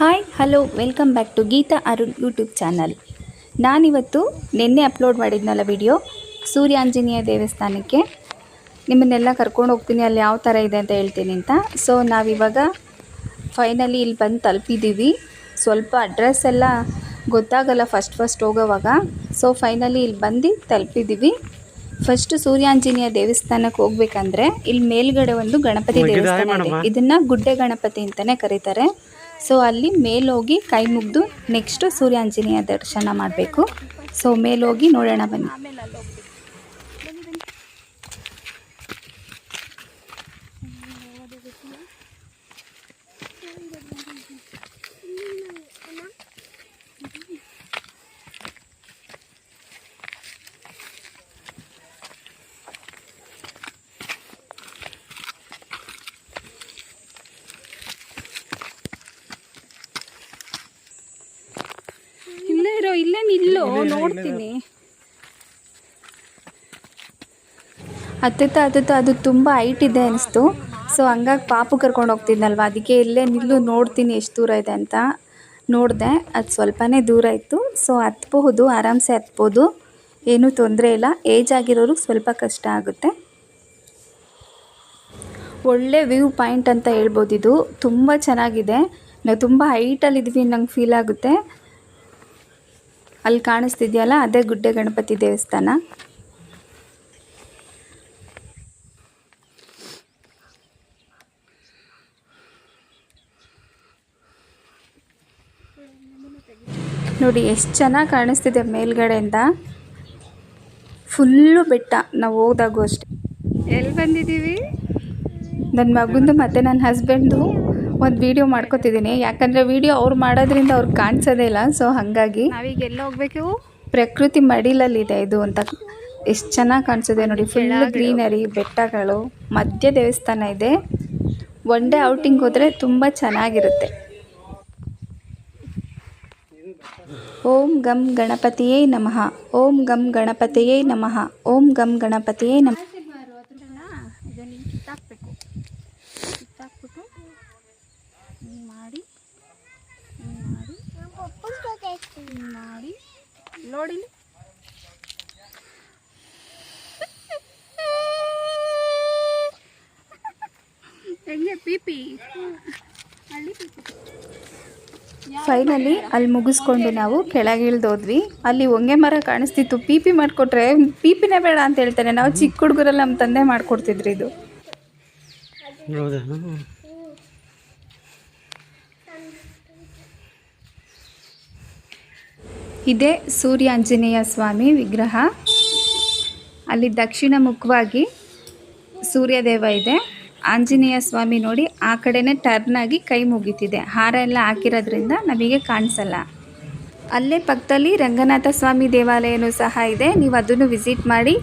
Hi hello welcome back to Geetha Arun YouTube channel ನಾನಿವತ್ತು ನಿನ್ನೆ upload ಮಾಡಿದ್ನಲ್ಲ video Suryanjaneya ದೇವಸ್ಥಾನಕ್ಕೆ. ನಿಮ್ಮನ್ನೆಲ್ಲ ಕರ್ಕೊಂಡು ಹೋಗ್ತೀನಿ ಅಲ್ಲಿ ಯಾವ ಥರ ಇದೆ ಅಂತ ಹೇಳ್ತೀನಿ ಅಂತ. ಸೊ ನಾವಿವಾಗ ಫೈನಲಿ ಇಲ್ಲಿ ಬಂದು ತಲುಪಿದ್ದೀವಿ ಸ್ವಲ್ಪ ಅಡ್ರೆಸ್ ಎಲ್ಲ ಗೊತ್ತಾಗಲ್ಲ ಫಸ್ಟ್ ಫಸ್ಟ್ ಹೋಗೋವಾಗ. ಸೊ ಫೈನಲಿ ಇಲ್ಲಿ ಬಂದು ತಲುಪಿದ್ದೀವಿ ಫಸ್ಟ್ ಸೂರ್ಯಾಂಜನೇಯ ದೇವಸ್ಥಾನಕ್ಕೆ ಹೋಗ್ಬೇಕಂದ್ರೆ ಇಲ್ಲಿ ಮೇಲ್ಗಡೆ ಒಂದು ಗಣಪತಿ ದೇವಸ್ಥಾನ ಇದೆ. ಇದನ್ನ ಗುಡ್ಡೆ ಗಣಪತಿ ಅಂತಾನೆ ಕರೀತಾರೆ. ಸೊ ಅಲ್ಲಿ ಮೇಲೋಗಿ ಕೈ ಮುಗಿದು ನೆಕ್ಸ್ಟ್ ಸೂರ್ಯಾಂಜನೇಯ ದರ್ಶನ ಮಾಡಬೇಕು. ಸೊ ಮೇಲೋಗಿ ನೋಡೋಣ ಬನ್ನಿ ಇಲ್ಲೇ ಇರೋ ಇಲ್ಲೇ ನಿಲ್ಲೋ ನೋಡ್ತೀನಿ. ಹತ್ತುತ್ತ ಹತ್ತುತ್ತ ಅದು ತುಂಬ ಹೈಟ್ ಇದೆ ಅನಿಸ್ತು. ಸೊ ಹಂಗಾಗಿ ಪಾಪು ಕರ್ಕೊಂಡು ಹೋಗ್ತಿದ್ನಲ್ವ? ಅದಕ್ಕೆ ಇಲ್ಲೇ ನಿಲ್ಲು, ನೋಡ್ತೀನಿ ಎಷ್ಟು ದೂರ ಇದೆ ಅಂತ. ನೋಡಿದೆ, ಅದು ಸ್ವಲ್ಪನೇ ದೂರ ಇತ್ತು. ಸೊ ಹತ್ಬಹುದು, ಆರಾಮ್ಸೆ ಹತ್ಬೋದು. ಏನೂ ತೊಂದರೆ ಇಲ್ಲ. ಏಜ್ ಆಗಿರೋರು ಸ್ವಲ್ಪ ಕಷ್ಟ ಆಗುತ್ತೆ. ಒಳ್ಳೆ ವ್ಯೂ ಪಾಯಿಂಟ್ ಅಂತ ಹೇಳ್ಬೋದು ಇದು. ತುಂಬ ಚೆನ್ನಾಗಿದೆ. ನಾವು ತುಂಬ ಹೈಟಲ್ಲಿದ್ವಿ ನಂಗೆ ಫೀಲ್ ಆಗುತ್ತೆ. ಅಲ್ಲಿ ಕಾಣಿಸ್ತಿದೆಯಲ್ಲ ಅದೇ ಗುಡ್ಡೆ ಗಣಪತಿ ದೇವಸ್ಥಾನ. ನೋಡಿ ಎಷ್ಟು ಚೆನ್ನಾಗಿ ಕಾಣಿಸ್ತಿದೆ ಮೇಲ್ಗಡೆಯಿಂದ. ಫುಲ್ಲು ಬೆಟ್ಟ ನಾವು ಹೋದಾಗೂ ಅಷ್ಟೆ. ಎಲ್ಲಿ ಬಂದಿದ್ದೀವಿ? ನನ್ನ ಮಗಂದು ಮತ್ತು ನನ್ನ ಹಸ್ಬೆಂಡು ಒಂದು ವಿಡಿಯೋ ಮಾಡ್ಕೊತಿದ್ದೀನಿ. ಯಾಕಂದರೆ ವಿಡಿಯೋ ಅವ್ರು ಮಾಡೋದ್ರಿಂದ ಅವ್ರು ಕಾಣಿಸೋದೇ ಇಲ್ಲ. ಸೊ ಹಾಗಾಗಿ ನಾವೀಗ ಎಲ್ಲ ಹೋಗ್ಬೇಕು? ಪ್ರಕೃತಿ ಮಡಿಲಲ್ಲಿದೆ ಇದು ಅಂತ. ಎಷ್ಟು ಚೆನ್ನಾಗಿ ಕಾಣಿಸಿದೆ ನೋಡಿ. ಫುಲ್ ಗ್ರೀನರಿ ಬೆಟ್ಟಗಳು ಮಧ್ಯ ದೇವಸ್ಥಾನ ಇದೆ. ಒನ್ ಡೇ ಔಟಿಂಗ್ ಹೋದರೆ ತುಂಬ ಚೆನ್ನಾಗಿರುತ್ತೆ. ಓಂ ಗಂ ಗಣಪತಿಯೇ ನಮಃ. ಓಂ ಗಂ ಗಣಪತಿಯೇ ನಮಃ. ಓಂ ಗಂ ಗಣಪತಿಯೇ ನಮಃ ಇದನ್ನ ಹಿಂಗೆ ಕಿತ್ತಾಕ್ಬೇಕು ಕಿತ್ತಾಕ್ಬಿಟ್ಟು ಹಿಂಗೆ ಮಾಡಿ ಹಿಂಗೆ ಮಾಡಿ ಹಿಂಗೆ ಮಾಡಿ ನೋಡಿ ಹೆಂಗೆ? ಪಿಪಿ ಹಳ್ಳಿ ಪಿಪಿ ಫೈನಲಿ ಅಲ್ಲಿ ಮುಗಿಸ್ಕೊಂಡು ನಾವು ಕೆಳಗೆ ಇಳ್ದೋದ್ವಿ. ಅಲ್ಲಿ ಹೊಂಗೆ ಮರ ಕಾಣಿಸ್ತಿತ್ತು. ಪಿಪಿ ಪಿ ಮಾಡಿಕೊಟ್ರೆ ಪೀಪಿನೇ ಬೇಡ ಅಂತ ಹೇಳ್ತಾರೆ. ನಾವು ಚಿಕ್ಕ ಹುಡುಗರಲ್ಲಿ ನಮ್ಮ ತಂದೆ ಮಾಡಿಕೊಡ್ತಿದ್ರಿ ಇದು. ಇದೇ ಇದೇ ಸೂರ್ಯಾಂಜನೇಯ ಸ್ವಾಮಿ ವಿಗ್ರಹ. ಅಲ್ಲಿ ದಕ್ಷಿಣ ಮುಖವಾಗಿ ಸೂರ್ಯದೇವ ಇದೆ. ಆಂಜನೇಯ ಸ್ವಾಮಿ ನೋಡಿ ಆ ಕಡೆನೇ ಟರ್ನ್ ಆಗಿ ಕೈ ಮುಗಿತಿದೆ. ಹಾರ ಎಲ್ಲ ಹಾಕಿರೋದ್ರಿಂದ ನಮಗೆ ಕಾಣಿಸಲ್ಲ. ಅಲ್ಲೇ ಪಕ್ಕದಲ್ಲಿ ರಂಗನಾಥ ಸ್ವಾಮಿ ದೇವಾಲಯನೂ ಸಹ ಇದೆ. ನೀವು ಅದನ್ನು ವಿಸಿಟ್ ಮಾಡಿ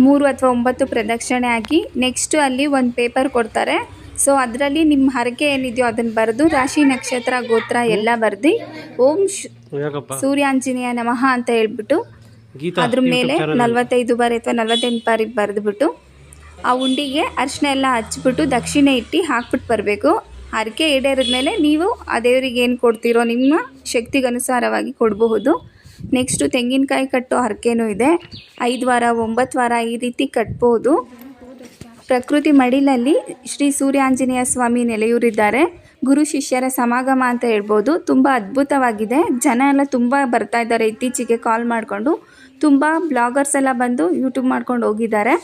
ಮೂರು ಅಥವಾ ಒಂಬತ್ತು ಪ್ರದಕ್ಷಿಣೆ ಹಾಕಿ ನೆಕ್ಸ್ಟು ಅಲ್ಲಿ ಒಂದು ಪೇಪರ್ ಕೊಡ್ತಾರೆ. ಸೊ ಅದರಲ್ಲಿ ನಿಮ್ಮ ಹರಕೆ ಏನಿದೆಯೋ ಅದನ್ನು ಬರೆದು ರಾಶಿ ನಕ್ಷತ್ರ ಗೋತ್ರ ಎಲ್ಲ ಬರೆದು ಓಂ ಸೂರ್ಯಾಂಜನೇಯ ನಮಃ ಅಂತ ಹೇಳ್ಬಿಟ್ಟು ಅದ್ರ ಮೇಲೆ ನಲ್ವತ್ತೈದು ಬಾರಿ ಅಥವಾ ನಲ್ವತ್ತೆಂಟು ಬಾರಿ ಬರೆದ್ಬಿಟ್ಟು ಆ ಉಂಡಿಗೆ ಅರಿಶಿನ ಎಲ್ಲ ಹಚ್ಚಿಬಿಟ್ಟು ದಕ್ಷಿಣೆ ಇಟ್ಟು ಹಾಕ್ಬಿಟ್ಟು ಬರಬೇಕು. ಹರಕೆ ಈಡೇರಿದ್ಮೇಲೆ ನೀವು ಆ ದೇವರಿಗೆ ಏನು ಕೊಡ್ತೀರೋ ನಿಮ್ಮ ಶಕ್ತಿಗನುಸಾರವಾಗಿ ಕೊಡಬಹುದು. ನೆಕ್ಸ್ಟು ತೆಂಗಿನಕಾಯಿ ಕಟ್ಟೋ ಹರಕೆನೂ ಇದೆ. ಐದು ವಾರ, ಒಂಬತ್ತು ವಾರ ಈ ರೀತಿ ಕಟ್ಬೋದು. ಪ್ರಕೃತಿ ಮಡಿಲಲ್ಲಿ ಶ್ರೀ ಸೂರ್ಯಾಂಜನೇಯ ಸ್ವಾಮಿ ನೆಲೆಯೂರಿದ್ದಾರೆ. ಗುರು ಶಿಷ್ಯರ ಸಮಾಗಮ ಅಂತ ಹೇಳ್ಬೋದು. ತುಂಬ ಅದ್ಭುತವಾಗಿದೆ. ಜನ ಎಲ್ಲ ತುಂಬ ಬರ್ತಾ ಇದ್ದಾರೆ. ಇತ್ತೀಚೆಗೆ ಕಾಲ್ ಮಾಡಿಕೊಂಡು ತುಂಬ ಬ್ಲಾಗರ್ಸ್ ಎಲ್ಲ ಬಂದು ಯೂಟ್ಯೂಬ್ ಮಾಡ್ಕೊಂಡು ಹೋಗಿದ್ದಾರೆ.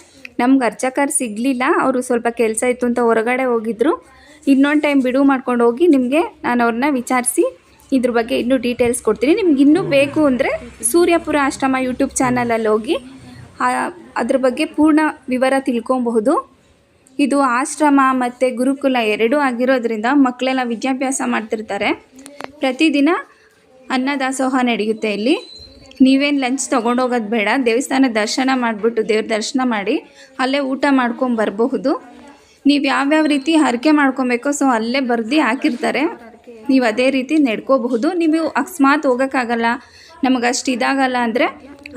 ನಮ್ಗೆ ಅರ್ಚಕರು ಸಿಗಲಿಲ್ಲ. ಅವರು ಸ್ವಲ್ಪ ಕೆಲಸ ಇತ್ತು ಅಂತ ಹೊರಗಡೆ ಹೋಗಿದ್ರು. ಇನ್ನೊಂದು ಟೈಮ್ ಬಿಡುವು ಮಾಡ್ಕೊಂಡು ಹೋಗಿ ನಿಮಗೆ ನಾನು ಅವ್ರನ್ನ ವಿಚಾರಿಸಿ ಇದ್ರ ಬಗ್ಗೆ ಇನ್ನೂ ಡೀಟೇಲ್ಸ್ ಕೊಡ್ತೀನಿ. ನಿಮ್ಗೆ ಇನ್ನೂ ಬೇಕು ಅಂದರೆ ಸೂರ್ಯಪುರ ಆಶ್ರಮ ಯೂಟ್ಯೂಬ್ ಚಾನಲಲ್ಲಿ ಹೋಗಿ ಅದ್ರ ಬಗ್ಗೆ ಪೂರ್ಣ ವಿವರ ತಿಳ್ಕೊಬಹುದು. ಇದು ಆಶ್ರಮ ಮತ್ತು ಗುರುಕುಲ ಎರಡೂ ಆಗಿರೋದ್ರಿಂದ ಮಕ್ಕಳೆಲ್ಲ ವಿದ್ಯಾಭ್ಯಾಸ ಮಾಡ್ತಿರ್ತಾರೆ. ಪ್ರತಿದಿನ ಅನ್ನದಾಸೋಹ ನಡೆಯುತ್ತೆ ಇಲ್ಲಿ. ನೀವೇನು ಲಂಚ್ ತೊಗೊಂಡೋಗೋದು ಬೇಡ. ದೇವಸ್ಥಾನ ದರ್ಶನ ಮಾಡಿಬಿಟ್ಟು ದೇವ್ರ ದರ್ಶನ ಮಾಡಿ ಅಲ್ಲೇ ಊಟ ಮಾಡ್ಕೊಂಡು ಬರಬಹುದು. ನೀವು ಯಾವ್ಯಾವ ರೀತಿ ಹರಕೆ ಮಾಡ್ಕೊಬೇಕೋ ಸೊ ಅಲ್ಲೇ ಬರ್ದು ಹಾಕಿರ್ತಾರೆ. ನೀವು ಅದೇ ರೀತಿ ನಡ್ಕೋಬಹುದು. ನೀವು ಅಕಸ್ಮಾತ್ ಹೋಗೋಕ್ಕಾಗಲ್ಲ. ನಮಗೆ ಅಷ್ಟು ಇದಾಗಲ್ಲ ಅಂದರೆ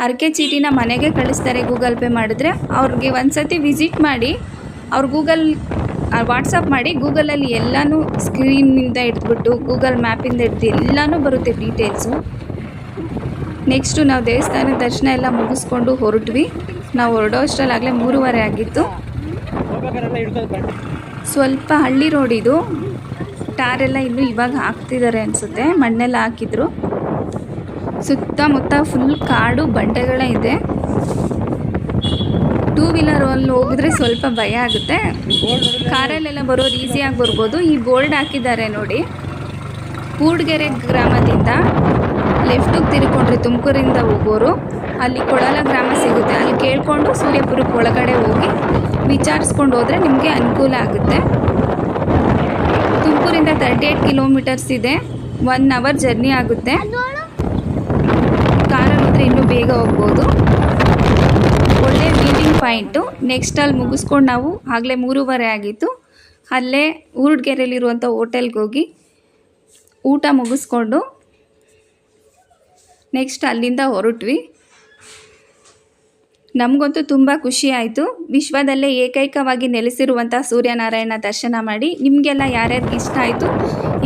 ಹರಕೆ ಚೀಟಿನ ಮನೆಗೆ ಕಳಿಸ್ತಾರೆ ಗೂಗಲ್ ಪೇ ಮಾಡಿದ್ರೆ. ಅವ್ರಿಗೆ ಒಂದು ಸತಿ ವಿಸಿಟ್ ಮಾಡಿ ಅವ್ರು ಗೂಗಲ್ ವಾಟ್ಸಪ್ ಮಾಡಿ ಗೂಗಲಲ್ಲಿ ಎಲ್ಲನೂ ಸ್ಕ್ರೀನಿಂದ ಹಿಡಿದ್ಬಿಟ್ಟು, ಗೂಗಲ್ ಮ್ಯಾಪಿಂದ ಹಿಡ್ದು ಎಲ್ಲನೂ ಬರುತ್ತೆ ಡೀಟೇಲ್ಸು. ನೆಕ್ಸ್ಟು ನಾವು ದೇವಸ್ಥಾನದ ದರ್ಶನ ಎಲ್ಲ ಮುಗಿಸ್ಕೊಂಡು ಹೊರಟ್ವಿ. ನಾವು ಹೊರಡೋ ಅಷ್ಟರಲ್ಲಾಗಲೇ ಮೂರುವರೆ ಆಗಿತ್ತು. ಸ್ವಲ್ಪ ಹಳ್ಳಿ ರೋಡ್ ಇದು. ಟಾರೆಲ್ಲ ಇನ್ನೂ ಇವಾಗ ಹಾಕ್ತಿದ್ದಾರೆ ಅನಿಸುತ್ತೆ. ಮಣ್ಣೆಲ್ಲ ಹಾಕಿದ್ರು. ಸುತ್ತಮುತ್ತ ಫುಲ್ ಕಾಡು ಬಂಡೆಗಳೇ ಇದೆ. ಟೂ ವೀಲರಲ್ಲಿ ಹೋಗಿದ್ರೆ ಸ್ವಲ್ಪ ಭಯ ಆಗುತ್ತೆ. ಕಾರಲ್ಲೆಲ್ಲ ಬರೋರು ಈಸಿಯಾಗಿ ಬರ್ಬೋದು. ಈ ಬೋರ್ಡ್ ಹಾಕಿದ್ದಾರೆ ನೋಡಿ. ಕೂಡ್ಗೆರೆ ಗ್ರಾಮದಿಂದ ಲೆಫ್ಟಿಗೆ ತಿರ್ಕೊಂಡ್ರೆ ತುಮಕೂರಿಂದ ಹೋಗೋರು. ಅಲ್ಲಿ ಕೊಳಲ ಗ್ರಾಮ ಸಿಗುತ್ತೆ. ಅಲ್ಲಿ ಕೇಳಿಕೊಂಡು ಸೂರ್ಯಪುರಕ್ಕೆ ಒಳಗಡೆ ಹೋಗಿ ವಿಚಾರಿಸ್ಕೊಂಡು ಹೋದರೆ ನಿಮಗೆ ಅನುಕೂಲ ಆಗುತ್ತೆ. ತುಮಕೂರಿಂದ ತರ್ಟಿ ಏಯ್ಟ್ ಕಿಲೋಮೀಟರ್ಸ್ ಇದೆ. ಒನ್ ಅವರ್ ಜರ್ನಿ ಆಗುತ್ತೆ. ಕಾರಲ್ಲಿ ಹೋದರೆ ಇನ್ನೂ ಬೇಗ ಹೋಗ್ಬೋದು. ಒಳ್ಳೆ ಮೀಟಿಂಗ್ ಪಾಯಿಂಟು ನೆಕ್ಸ್ಟ್ ಅಲ್ಲಿ ಮುಗಿಸ್ಕೊಂಡು ನಾವು ಆಗಲೇ ಮೂರುವರೆ ಆಗಿತ್ತು. ಅಲ್ಲೇ ಊರುಡ್ಗೆರೆಯಲ್ಲಿರುವಂಥ ಹೋಟೆಲ್ಗೆ ಹೋಗಿ ಊಟ ಮುಗಿಸ್ಕೊಂಡು ನೆಕ್ಸ್ಟ್ ಅಲ್ಲಿಂದ ಹೊರಟ್ವಿ. ನಮಗಂತೂ ತುಂಬ ಖುಷಿ ಆಯಿತು. ವಿಶ್ವದಲ್ಲೇ ಏಕೈಕವಾಗಿ ನೆಲೆಸಿರುವಂಥ ಸೂರ್ಯನಾರಾಯಣ ದರ್ಶನ ಮಾಡಿ. ನಿಮಗೆಲ್ಲ ಯಾರ್ಯಾರಿಗೆ ಇಷ್ಟ ಆಯಿತು,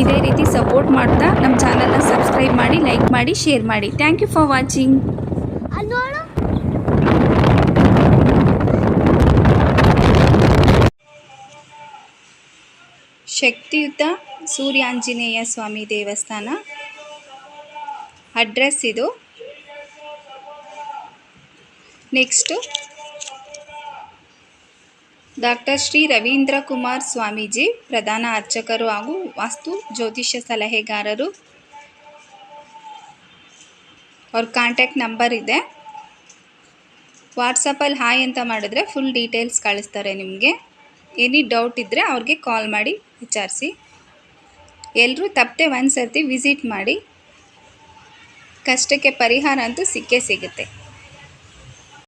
ಇದೇ ರೀತಿ ಸಪೋರ್ಟ್ ಮಾಡ್ತಾ ನಮ್ಮ ಚಾನಲ್ನ ಸಬ್ಸ್ಕ್ರೈಬ್ ಮಾಡಿ ಲೈಕ್ ಮಾಡಿ ಶೇರ್ ಮಾಡಿ. ಥ್ಯಾಂಕ್ ಯು ಫಾರ್ ವಾಚಿಂಗ್ ಶಕ್ತಿಯುತ ಸೂರ್ಯಾಂಜನೇಯ ಸ್ವಾಮಿ ದೇವಸ್ಥಾನ. ಅಡ್ರೆಸ್ ಇದು. ನೆಕ್ಸ್ಟು ಡಾಕ್ಟರ್ ಶ್ರೀ ರವೀಂದ್ರ ಕುಮಾರ್ ಸ್ವಾಮೀಜಿ, ಪ್ರಧಾನ ಅರ್ಚಕರು ಹಾಗೂ ವಾಸ್ತು ಜ್ಯೋತಿಷ್ಯ ಸಲಹೆಗಾರರು. ಅವ್ರ ಕಾಂಟ್ಯಾಕ್ಟ್ ನಂಬರ್ ಇದೆ. ವಾಟ್ಸಪ್ಪಲ್ಲಿ ಹಾಯ್ ಅಂತ ಮಾಡಿದ್ರೆ ಫುಲ್ ಡೀಟೇಲ್ಸ್ ಕಳಿಸ್ತಾರೆ ನಿಮಗೆ. ಎನಿ ಡೌಟ್ ಇದ್ದರೆ ಅವ್ರಿಗೆ ಕಾಲ್ ಮಾಡಿ ವಿಚಾರಿಸಿ. ಎಲ್ಲರೂ ತಪ್ಪದೆ ಒಂದು ಸರ್ತಿ ವಿಸಿಟ್ ಮಾಡಿ ಕಷ್ಟಕ್ಕೆ ಪರಿಹಾರ ಅಂತೂ ಸಿಕ್ಕೇ ಸಿಗುತ್ತೆ.